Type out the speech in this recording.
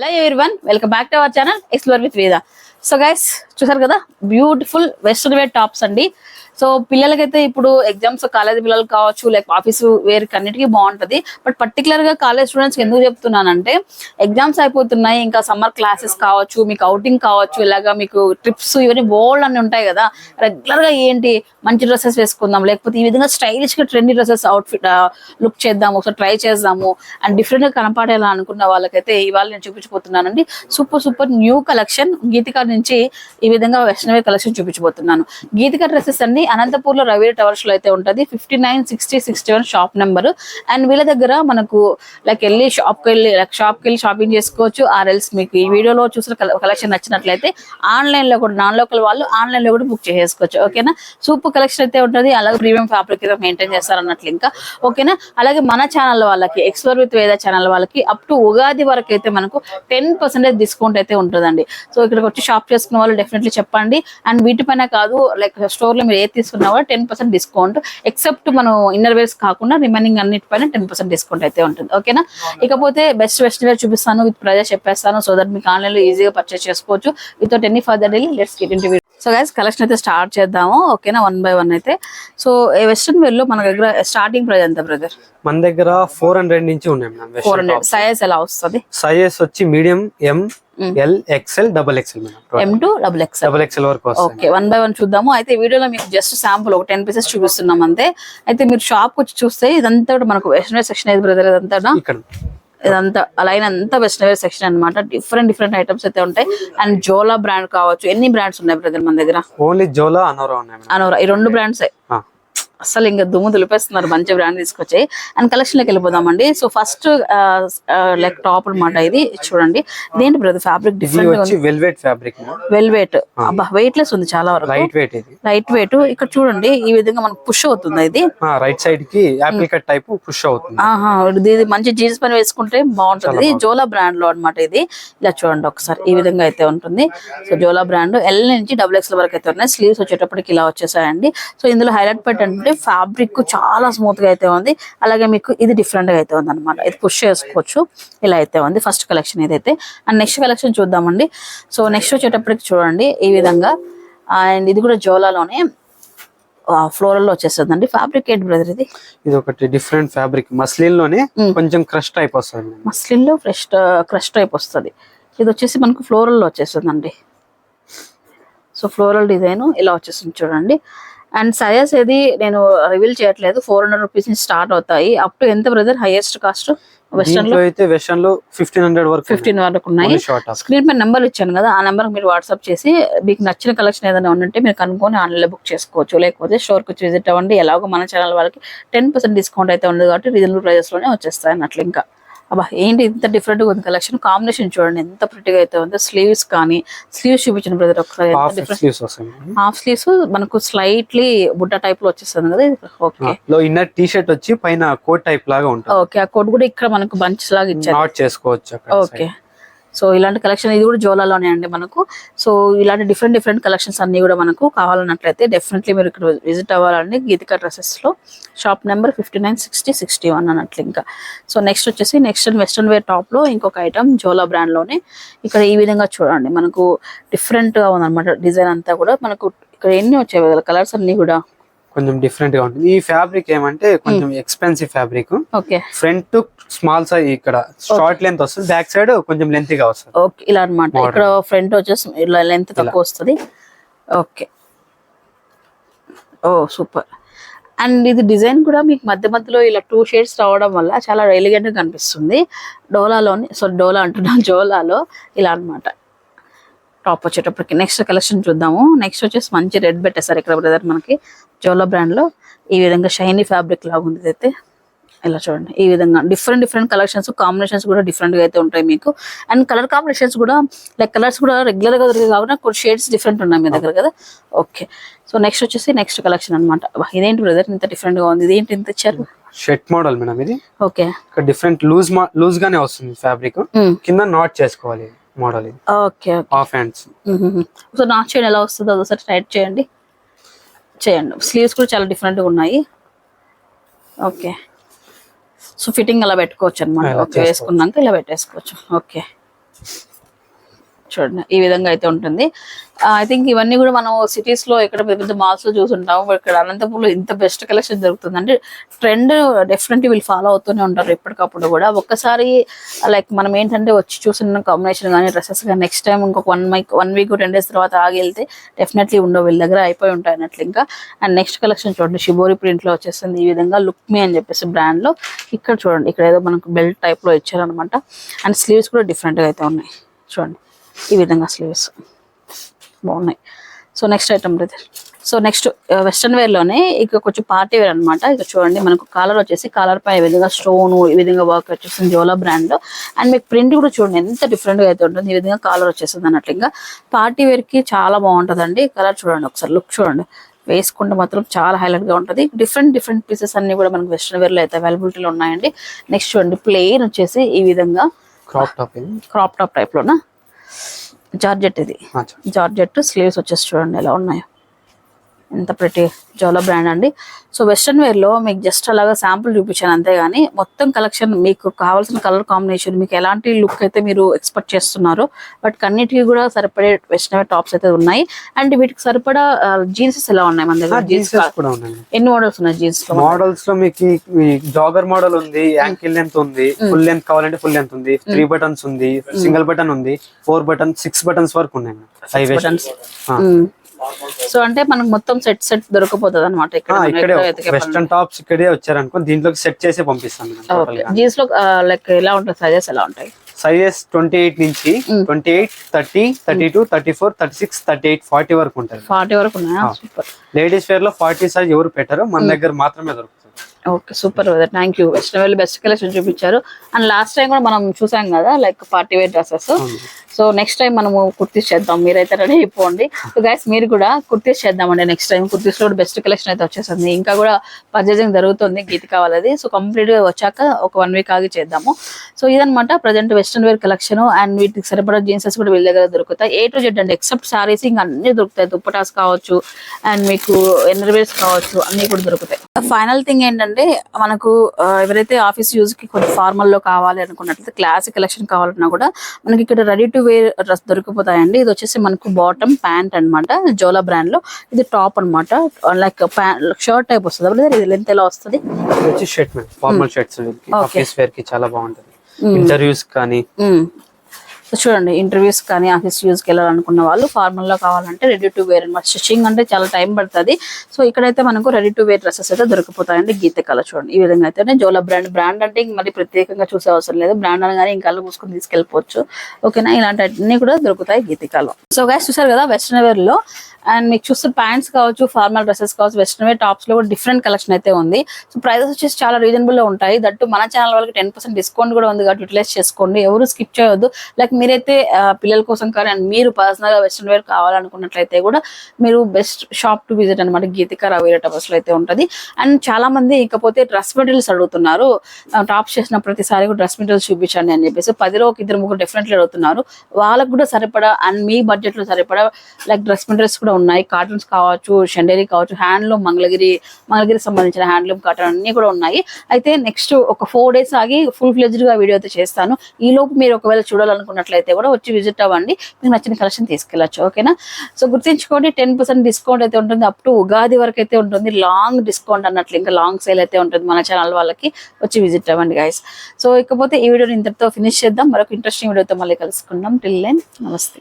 Hello everyone welcome back to our channel explore with Veda so guys చూసారు కదా? Beautiful western wear tops అండి. So పిల్లలకైతే ఇప్పుడు exams college పిల్లలు కావచ్చు లైక్ ఆఫీస్ వేర్ అన్నిటికీ బాగుంటది. బట్ పర్టికులర్గా కాలేజ్ స్టూడెంట్స్ ఎందుకు చెప్తున్నానంటే ఎగ్జామ్స్ అయిపోతున్నాయి ఇంకా సమ్మర్ క్లాసెస్ కావచ్చు మీకు అవుటింగ్ కావచ్చు ఇలాగా మీకు ట్రిప్స్ ఇవన్నీ బోల్డ్ అన్ని ఉంటాయి కదా. రెగ్యులర్గా ఏంటి మంచి డ్రెస్సెస్ వేసుకుందాం లేకపోతే ఈ విధంగా స్టైలిష్గా ట్రెండీ డ్రెస్సెస్ అవుట్ఫిట్ లుక్ చేద్దాం ఒకసారి ట్రై చేద్దాము అండ్ డిఫరెంట్గా కనపడేలా అనుకున్న వాళ్ళకైతే ఇవాళ నేను చూపించబోతున్నానండి. Super super new collection Geetika నుంచి ఈ విధంగా వెస్ట్రన్ కలెక్షన్ చూపించబోతున్నాను. గీతికా డ్రెస్సెస్ అన్ని అనంతపూర్లో రవి టవర్స్లో అయితే ఉంటది. Fifty nine sixty sixty one shop number. And వీళ్ళ దగ్గర మనకు లైక్ వెళ్ళి షాప్కి వెళ్ళి లైక్ షాప్కి వెళ్ళి షాపింగ్ చేసుకోవచ్చు. ఆర్ ఎల్స్ మీకు ఈ వీడియోలో చూసిన కలెక్షన్ నచ్చినట్లయితే ఆన్లైన్లో కూడా నాన్ లోకల్ వాళ్ళు ఆన్లైన్లో కూడా బుక్ చేసుకోవచ్చు ఓకేనా సూపర్ కలెక్షన్ అయితే ఉంటుంది. అలాగే ప్రీమియం ఫ్యాబ్రిక్ అయితే మెయింటైన్ చేస్తారు అన్నట్లు ఇంకా ఓకేనా అలాగే మన ఛానల్ వాళ్ళకి ఎక్స్ప్లోర్ విత్ వేద ఛానల్ వాళ్ళకి అప్ టు ఉగాది వరకు అయితే మనకు టెన్ పర్సెంటేజ్ డిస్కౌంట్ అయితే ఉంటుందండి. సో ఇక్కడికి వచ్చి షాప్ చేసుకున్న వాళ్ళు డెఫినెట్లీ చెప్పండి. అండ్ వీటిపైన కాదు లైక్ స్టోర్లో మీరు ఏది తీసుకున్నా కూడా టెన్ పర్సెంట్ డిస్కౌంట్. ఎక్సెప్ట్ మనం ఇన్నర్ వేర్స్ కాకుండా రిమైనింగ్ అన్నిటిపైన టెన్ పర్సెంట్ డిస్కౌంట్ అయితే ఉంటుంది. ఓకేనా? ఇకపోతే బెస్ట్ వెస్ట్ వేర్ చూపిస్తాను విత్ ప్రైజెస్ చెప్పేస్తాను సో దట్ మీకు ఆన్లైన్లో ఈజీగా పర్చేస్ చేసుకోవచ్చు. Without any further delay let's get interview so guys collection అయితే స్టార్ట్ చేద్దాము. ఓకేనా? వన్ బై వన్ అయితే. సో వెస్ట్రన్ వేర్లో మన దగ్గర స్టార్టింగ్ ప్రైస్ ఎంత బ్రదర్ మన దగ్గర ఫోర్ హండ్రెడ్ నుంచి ఉన్నాయి మేడం ఫోర్ హండ్రెడ్ సైజ్ ఎలా వస్తుంది? సైజెస్ వచ్చి medium M L XL double XL M to double X double XL వరకు ఓకే వన్ బై వన్ చూద్దాము. అయితే వీడియోలో మీకు జస్ట్ శాంపుల్ ఒక టెన్ పీసెస్ చూపిస్తున్నాం అంతే. అయితే మీరు షాప్ వచ్చి చూస్తే ఇదంతా కూడా మనకు వెస్టర్న్ సెక్షన్ అయితే బ్రదర్ ఇదంతా ఇక్కడ. ఇదంతా లైన్ అంతా వెస్టర్న్ వేర్ సెక్షన్ అన్నమాట. డిఫరెంట్ డిఫరెంట్ ఐటమ్స్ అయితే ఉంటాయి. అండ్ జోలా బ్రాండ్ కావచ్చు. ఎన్ని బ్రాండ్స్ ఉన్నాయి బ్రదర్ మన దగ్గర? ఓన్లీ జోలా అనోరా ఉన్నాయి అనోరా ఈ రెండు బ్రాండ్స్ అసలు ఇంకా దుమ్ము దులిపేస్తున్నారు మంచి బ్రాండ్ తీసుకొచ్చాయి అండ్ కలెక్షన్లోకి వెళ్ళిపోదామండి. సో ఫస్ట్ లైక్ టాప్ అన్నమాట ఇది. చూడండి. ఇదేంటి brother? Fabric different velvet fabric velvet అబ్బా వెయిట్ లెస్ ఉంది చాలా వరకు. లైట్ వెయిట్ ఇది. లైట్ వెయిట్ ఇక్కడ చూడండి ఈ విధంగా మనకు పుష్ అవుతుంది ఇది? రైట్ సైడ్కి యాపిల్ కట్ టైప్ పుష్ అవుతుంది. ఇది మంచి జీన్స్ పని వేసుకుంటే బాగుంటుంది. జోలా బ్రాండ్లో అన్నమాట ఇది. ఇలా చూడండి ఒకసారి ఈ విధంగా అయితే ఉంటుంది. సో జోలా బ్రాండ్ ఎల్ నుంచి డబుల్ ఎక్స్ వరకు అయితే ఉన్నాయి. స్లీవ్స్ వచ్చేటప్పటికి ఇలా వచ్చేసాయండి. సో ఇందులో హైలైట్ పాయింట్ అంటే ఫ్యాబ్రిక్ చాలా స్మూత్గా అయితే ఉంది. అలాగే మీకు ఇది డిఫరెంట్గా అయితే ఉంది అనమాట ఇది పుష్ చేసుకోవచ్చు. ఇలా అయితే ఉంది. ఫస్ట్ కలెక్షన్ ఇదైతే. అండ్ నెక్స్ట్ కలెక్షన్ చూద్దామండి. సో నెక్స్ట్ వచ్చేటప్పటికి చూడండి. ఈ విధంగా. అండ్ ఇది కూడా జోలాలోనే ఫ్లోరల్లో వచ్చేస్తుంది ఫ్యాబ్రిక్ ఏంటి బ్రదర్ ఇది? ఇది ఒకటి డిఫరెంట్ ఫ్యాబ్రిక్ మస్లిన్లోనే కొంచెం క్రష్ టైప్ వస్తుంది. మస్లిన్లో ఫ్రెష్ క్రష్ టైప్ వస్తుంది. ఇది వచ్చేసి మనకు ఫ్లోరల్లో వచ్చేస్తుందండి. సో ఫ్లోరల్ డిజైన్ ఇలా వచ్చేస్తుంది చూడండి. అండ్ సైజెస్ ఏది నేను రివీల్ చేయట్లేదు. ఫోర్ హండ్రెడ్ రూపీస్ నుంచి స్టార్ట్ అవుతాయి. అప్ టు ఎంత బ్రదర్ హైయెస్ట్ కాస్ట్ వెస్టర్న్లో? అయితే వెస్టర్న్లో ఫిఫ్టీన్ హండ్రెడ్ వరకు ఫిఫ్టీన్ వరకు ఉన్నాయి. స్క్రీన్ పైన నెంబర్ ఇచ్చాను కదా ఆ నెంబర్ మీరు వాట్సాప్ చేసి మీకు నచ్చిన కలెక్షన్ ఏదైనా ఉంటే మీరు కనుక్కొని ఆన్లైన్లో బుక్ చేసుకోవచ్చు. లేకపోతే కి వచ్చి విజిట్ అవ్వండి. ఎలాగో మన ఛానల్ వాళ్ళకి టెన్ పర్సెంట్ డిస్కౌంట్ అయితే ఉంది కాబట్టి రీజనబుల్ ప్రైజెస్లోనే వచ్చేస్తాయి అన్నట్లు ఇంకా. అబ్బా ఏంటి ఇంత డిఫరెంట్గా ఉంది కలెక్షన్ కాంబినేషన్ చూడండి ఎంత ప్రిటిగా అయితే ఉందో. స్లీవ్స్ కానీ స్లీవ్స్ చూపించిన బ్రదర్ ఒకసారి హాఫ్ స్లీవ్స్ మనకు స్లైట్లీ బుట్ట టైప్లో వచ్చేస్తుంది కదా ఓకే లో ఇన్నర్ టీ షర్ట్ వచ్చి పైన కోట్ టైప్ లాగా ఉంటుంది. ఓకే ఆ కోట్ కూడా ఇక్కడ మనకు బంచ్ లాగా ఇచ్చారు. చేసుకోవచ్చు ఓకే సో ఇలాంటి కలెక్షన్ ఇది కూడా జోలాలోనే అండి మనకు. సో ఇలాంటి డిఫరెంట్ డిఫరెంట్ కలెక్షన్స్ అన్ని కూడా మనకు కావాలన్నట్లయితే డెఫినెట్లీ మీరు ఇక్కడ విజిట్ అవ్వాలండి Geetika డ్రెస్సెస్లో. Shop number fifty nine sixty sixty one అన్నట్లు ఇంకా. సో నెక్స్ట్ వచ్చేసి నెక్స్ట్ వెస్ట్రన్ వేర్ టాప్లో ఇంకొక ఐటమ్ జోలా బ్రాండ్లోనే. ఇక్కడ ఈ విధంగా చూడండి మనకు డిఫరెంట్గా ఉందన్నమాట డిజైన్ అంతా కూడా. మనకు ఇక్కడ ఎన్ని వచ్చాయి? కలర్స్ అన్ని కూడా. కొంచెం డిఫరెంట్గా ఉంటుంది. ఈ ఫ్యాబ్రిక్ ఏమంటే కొంచెం expensive fabric okay front small size ఇక్కడ. షార్ట్ లెంత్ వస్తుంది. బ్యాక్ సైడ్ కొంచెం లెంత్గా వస్తుంది. ఇలా అన్నమాట. ఇక్కడ ఫ్రంట్ వచ్చేసి ఇలా లెంత్ తక్కువ వస్తుంది. ఓకే ఓ సూపర్ అండ్ ఇది డిజైన్ కూడా మీకు మధ్య మధ్యలో ఇలా టూ షేడ్స్ రావడం వల్ల చాలా ఎలిగెంట్గా కనిపిస్తుంది. డోలాలోని సో డోలా అంటున్నా జోలాలో ఇలా అన్నమాట. టాప్ వచ్చేటప్పటికి. నెక్స్ట్ కలెక్షన్ చూద్దాము. నెక్స్ట్ వచ్చేసి మంచి రెడ్ పెట్టేసారు ఇక్కడ బ్రదర్ మనకి జోలా బ్రాండ్లో ఈ విధంగా షైనీ ఫ్యాబ్రిక్ లాగా ఉంది ఇదైతే. ఇలా చూడండి. ఈ విధంగా డిఫరెంట్ డిఫరెంట్ కలెక్షన్స్ కాంబినేషన్స్ కూడా డిఫరెంట్గా అయితే ఉంటాయి మీకు. అండ్ కలర్ కాంబినేషన్స్ కూడా లైక్ కలర్స్ కూడా రెగ్యులర్గా దొరికే కాకుండా కొన్ని షేడ్స్ డిఫరెంట్ ఉన్నాయి మీ దగ్గర కదా. ఓకే సో నెక్స్ట్ వచ్చేసి నెక్స్ట్ కలెక్షన్ అనమాట ఇదేంటి బ్రదర్ ఇంత డిఫరెంట్గా ఉంది. ఇదేంటి ఇంత ఇచ్చారు షర్ట్ మోడల్ మేడం ఇది? ఓకే ఇక్కడ డిఫరెంట్ లూజ్ లూజ్ గానే వస్తుంది ఫ్యాబ్రిక్ కింద నాట్ చేసుకోవాలి. మోడల్ ఇది ఓకే. హాఫ్ హ్యాండ్స్ సో నా చేయండి ఎలా వస్తుందో అదొకసారి టైట్ చేయండి. చేయండి. స్లీవ్స్ కూడా చాలా డిఫరెంట్గా ఉన్నాయి. ఓకే. సో ఫిట్టింగ్ అలా పెట్టుకోవచ్చు అనమాట ఓకే వేసుకున్నాక ఇలా పెట్టేసుకోవచ్చు. ఓకే. చూడండి ఈ విధంగా అయితే ఉంటుంది. ఐ థింక్ ఇవన్నీ కూడా మనం సిటీస్లో ఇక్కడ పెద్ద పెద్ద మాల్స్లో చూసుంటాం ఇక్కడ అనంతపూర్లో ఇంత బెస్ట్ కలెక్షన్ దొరుకుతుంది అంటే ట్రెండ్ డెఫినెట్లీ వీళ్ళు ఫాలో అవుతూనే ఉంటారు ఎప్పటికప్పుడు కూడా. ఒక్కసారి లైక్ మనం ఏంటంటే వచ్చి చూసిన కాంబినేషన్ కానీ డ్రెస్సెస్ కానీ నెక్స్ట్ టైం ఇంకొక one week one week ten days తర్వాత ఆగి వెళ్తే డెఫినెట్లీ ఉండవు. వీళ్ళ దగ్గర అయిపోయి ఉంటాయి అన్నట్లు ఇంకా. అండ్ నెక్స్ట్ కలెక్షన్ చూడండి షిబోరి ప్రింట్లో వచ్చేస్తుంది ఈ విధంగా లుక్ మీ అని చెప్పేసి బ్రాండ్లో. ఇక్కడ చూడండి ఇక్కడ ఏదో మనకు బెల్ట్ టైప్లో ఇచ్చారనమాట అండ్ స్లీవ్స్ కూడా డిఫరెంట్గా అయితే ఉన్నాయి. చూడండి. ఈ విధంగా స్లీవ్స్ బాగున్నాయి. So next item brother so next western వేర్లోనే ఇక కొంచెం పార్టీ వేర్ అన్నమాట. ఇక చూడండి మనకు కాలర్ వచ్చేసి కాలర్ పై విధంగా స్టోన్ ఈ విధంగా వర్క్ వచ్చేసింది జోలా బ్రాండ్ అండ్ మీకు ప్రింట్ కూడా చూడండి ఎంత డిఫరెంట్గా అయితే ఉంటుంది ఈ విధంగా కాలర్ వచ్చేస్తుంది అన్నట్లు. ఇంకా పార్టీ వేర్కి చాలా బాగుంటదండి. కలర్ చూడండి ఒకసారి లుక్ చూడండి. వేసుకుంటే మాత్రం చాలా హైలైట్గా ఉంటుంది. డిఫరెంట్ డిఫరెంట్ పీసెస్ అన్ని కూడా మనకు వెస్ట్రన్ వేర్లో అయితే అవైలబిలిటీలో ఉన్నాయండి. నెక్స్ట్ చూడండి ప్లెయిన్ వచ్చేసి ఈ విధంగా crop top crop top type లోనా? జార్జెట్ ఇది. జార్జెట్ స్లీవ్స్ వచ్చేసి చూడండి ఎలా ఉన్నాయో ఎంత ప్రతి జోలా బ్రాండ్ అండి. సో వెస్ట్రన్ వేర్లో మీకు జస్ట్ అలాగా శాంపుల్ చూపించాను అంతేగాని మొత్తం కలెక్షన్ మీకు కావాల్సిన కలర్ కాంబినేషన్ మీకు ఎలాంటి లుక్ అయితే మీరు ఎక్స్పెక్ట్ చేస్తున్నారో బట్ కన్నిటికీ కూడా సరిపడే వెస్ట్రన్ వేర్ టాప్స్ అయితే ఉన్నాయి. అండ్ వీటికి సరిపడా జీన్సెస్ ఎలా ఉన్నాయి మన దగ్గర? జీన్స్ ఎన్ని మోడల్స్ ఉన్నాయి జీన్స్లో? మోడల్స్లో మీకు జాగర్ మోడల్ ఉంది యాంకిల్ లెంత్ ఉంది ఫుల్ లెంత్ కావాలంటే ఫుల్ లెంత్ ఉంది త్రీ బటన్స్ ఉంది సింగిల్ బటన్ ఉంది ఫోర్ బటన్ సిక్స్ బటన్స్ వరకు ఉన్నాయి. Five buttons. సో అంటే మనకు మొత్తం సెట్ సెట్ దొరకపోతుంది అనమాట ఇక్కడ వెస్టర్న్ టాప్స్ ఇక్కడే వచ్చారనుకో దీంట్లోకి సెట్ చేసి పంపిస్తాను జీన్స్లో లైక్ ఎలా ఉంటాయి? సైజెస్ ఎలా ఉంటాయి? సైజెస్ ట్వంటీ ఎయిట్ నుంచి twenty eight thirty thirty two thirty four thirty six thirty eight forty వరకు ఉంటుంది ఫార్టీ వరకు ఉన్నాయా? సూపర్ లేడీస్ వేర్లో ఫార్టీ సైజ్ ఎవరు పెట్టరు. మన దగ్గర మాత్రమే దొరుకుతుంది. Okay super thank you western wear best collection చూపించారు. అండ్ లాస్ట్ టైం కూడా మనం చూసాం కదా like party wear dresses so next time మనము కుర్తీస్ చేద్దాం. మీరైతే రెడీ అయిపోండి. సో గైస్ మీరు కూడా కుర్తీస్ చేద్దామండి నెక్స్ట్ టైం కుర్తీస్లో కూడా బెస్ట్ కలెక్షన్ అయితే వచ్చేసింది. ఇంకా కూడా పర్చేసింగ్ జరుగుతుంది గీత కావాలది. సో కంప్లీట్గా వచ్చాక ఒక వన్ వీక్ ఆగి చేద్దాము. సో ఇదనమాట present western wear collection and వీటికి సరిపడా జీన్సెస్ కూడా వీళ్ళ దగ్గర దొరుకుతాయి. ఏ టు జెడ్ అండి ఎక్సెప్ట్ సారీస్ ఇంకా అన్ని దొరుకుతాయి. దుప్పటాస్ కావచ్చు అండ్ మీకు ఎన్నర్ వేర్స్ కావచ్చు అన్ని కూడా దొరుకుతాయి. ఫైనల్ థింగ్ ఏంటంటే మనకు ఆ, ఎవరైతే ఆఫీస్ యూజ్కి కొంచెం ఫార్మల్లో కావాలి అనుకున్నట్లయితే క్లాసిక్ కలెక్షన్ కావాలన్నా కూడా మనకి ఇక్కడ రెడీ టు వేర్ డ్రెస్ దొరికిపోతాయండి ఇది వచ్చేసి మనకు బాటమ్ ప్యాంట్ అన్నమాట. జోలా బ్రాండ్లో. ఇది టాప్ అన్నమాట. లైక్ షర్ట్ టైప్ వస్తుంది? ఇది లెంత్ ఎలా వస్తుంది? షర్ట్ ఫార్మల్ షర్ట్స్ ఆఫీస్ వేర్కి చాలా బాగుంటది. ఇంటర్వ్యూస్ కానీ మ్మ్. సో చూడండి ఇంటర్వ్యూస్ కానీ ఆఫీస్ యూజ్కి వెళ్ళాలనుకున్న వాళ్ళు ఫార్మల్లో కావాలంటే రెడీ టు వేర్ అనమాట స్టిచ్చింగ్ అంటే చాలా టైం పడుతుంది. సో ఇక్కడైతే మనకు రెడీ టు వేర్ డ్రెస్సెస్ అయితే దొరికిపోతాయండి గీత కళ చూడండి. ఈ విధంగా అయితే జోలా బ్రాండ్ బ్రాండ్ అంటే ఇంక మరి ప్రత్యేకంగా చూసే అవసరం లేదు. బ్రాండ్ అనగానే ఇంకా కళ్ళు మూసుకొని తీసుకెళ్ళిపోవచ్చు. ఓకేనా ఇలాంటి అన్ని కూడా దొరుకుతాయి గీతికాలో సో గైస్ చూసారు కదా వెస్ట్రన్ వేర్లో. అండ్ మీకు చూస్తే ప్యాంట్స్ కావచ్చు ఫార్మల్ డ్రెస్సెస్ కావచ్చు వెస్ట్రన్ వేర్ టాప్స్లో కూడా డిఫరెంట్ కలెక్షన్ అయితే ఉంది. సో ప్రైజెస్ వచ్చేసి చాలా రీజనబుల్లో ఉంటాయి. దట్టు మన ఛానల్ వాళ్ళకి టెన్ పర్సెంట్ డిస్కౌంట్ కూడా ఉంది కాబట్టి యూటిలైజ్ చేసుకోండి. ఎవరు స్కిప్ చేయొద్దు. లైక్ మీరైతే పిల్లల కోసం కానీ అండ్ మీరు పర్సనల్గా వెస్ట్రన్ వేర్ కావాలనుకున్నట్లయితే కూడా మీరు బెస్ట్ షాప్ టు విజిట్ అనమాట గీతిక రవీర టవర్స్లో అయితే ఉంటది. అండ్ చాలా మంది ఇకపోతే డ్రెస్ మెటీరియల్స్ అడుగుతున్నారు. టాప్స్ చేసిన ప్రతిసారి కూడా డ్రెస్ మెటీరియల్స్ చూపించండి అని చెప్పేసి. పదిలో ఒక ఇద్దరు ముగ్గురు డెఫినెట్లీ అడుగుతున్నారు. వాళ్ళకు కూడా సరిపడా అండ్ మీ బడ్జెట్ బడ్జెట్లో సరిపడా లైక్ డ్రెస్ మెటీరియల్స్ కూడా ఉన్నాయి. కాటన్స్ కావచ్చు షండేరీ కావచ్చు హ్యాండ్లూమ్ మంగళగిరి మంగళగిరి సంబంధించిన హ్యాండ్లూమ్ కాటన్ అన్ని కూడా ఉన్నాయి. అయితే నెక్స్ట్ ఒక ఫోర్ డేస్ ఆగి ఫుల్ ఫ్లెజ్డ్గా వీడియో అయితే చేస్తాను. ఈ లోపు మీరు ఒకవేళ చూడాలనుకున్నట్లయితే కూడా వచ్చి విజిట్ అవ్వండి. మీకు నచ్చిన కలెక్షన్ తీసుకెళ్ళచ్చు ఓకేనా సో గుర్తుంచుకోండి టెన్ పర్సెంట్ డిస్కౌంట్ అయితే ఉంటుంది. అప్ టు ఉగాది వరకు అయితే ఉంటుంది. లాంగ్ డిస్కౌంట్ అన్నట్లు ఇంకా లాంగ్ సేల్ అయితే ఉంటుంది మన ఛానల్ వాళ్ళకి. వచ్చి విజిట్ అవ్వండి గైస్ సో ఇకపోతే ఈ వీడియోని ఇంతటితో ఫినిష్ చేద్దాం. మరొక ఇంట్రెస్టింగ్ వీడియోతో మళ్ళీ కలుసుకుందాం. టిల్ దెన్ నమస్తే.